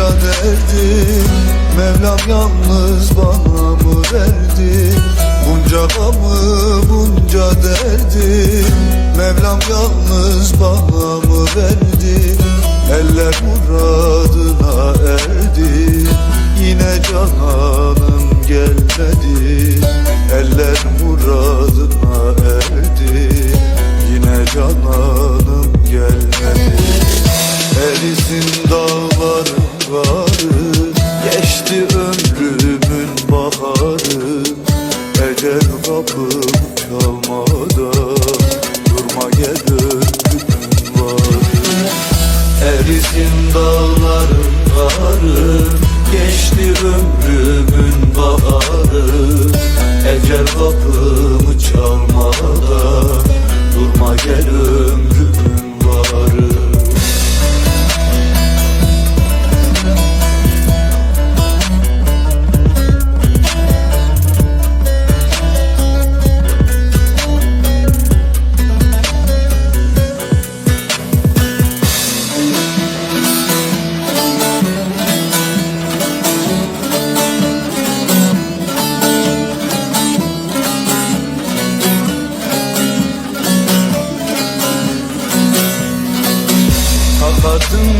bunca derdi Mevlam yalnız bana mı verdi? Bunca gamı bunca derdi Mevlam yalnız bana mı verdi? Eller muradına karı Geçti ömrümün baharı. Ecel kapım çalmadan Durma gel ömrümün varı. Erisin dağların karı Geçti ömrümün baharı. Ecel kapımı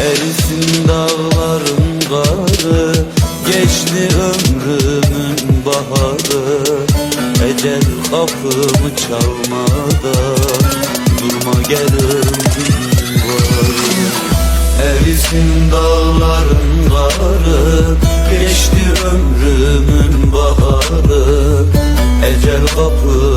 Erisin dağların karı Geçti ömrümün baharı. Ecel kapımı çalmada Durma gelim varım Erisin dağların karı Geçti ömrümün baharı. Ecel kapımı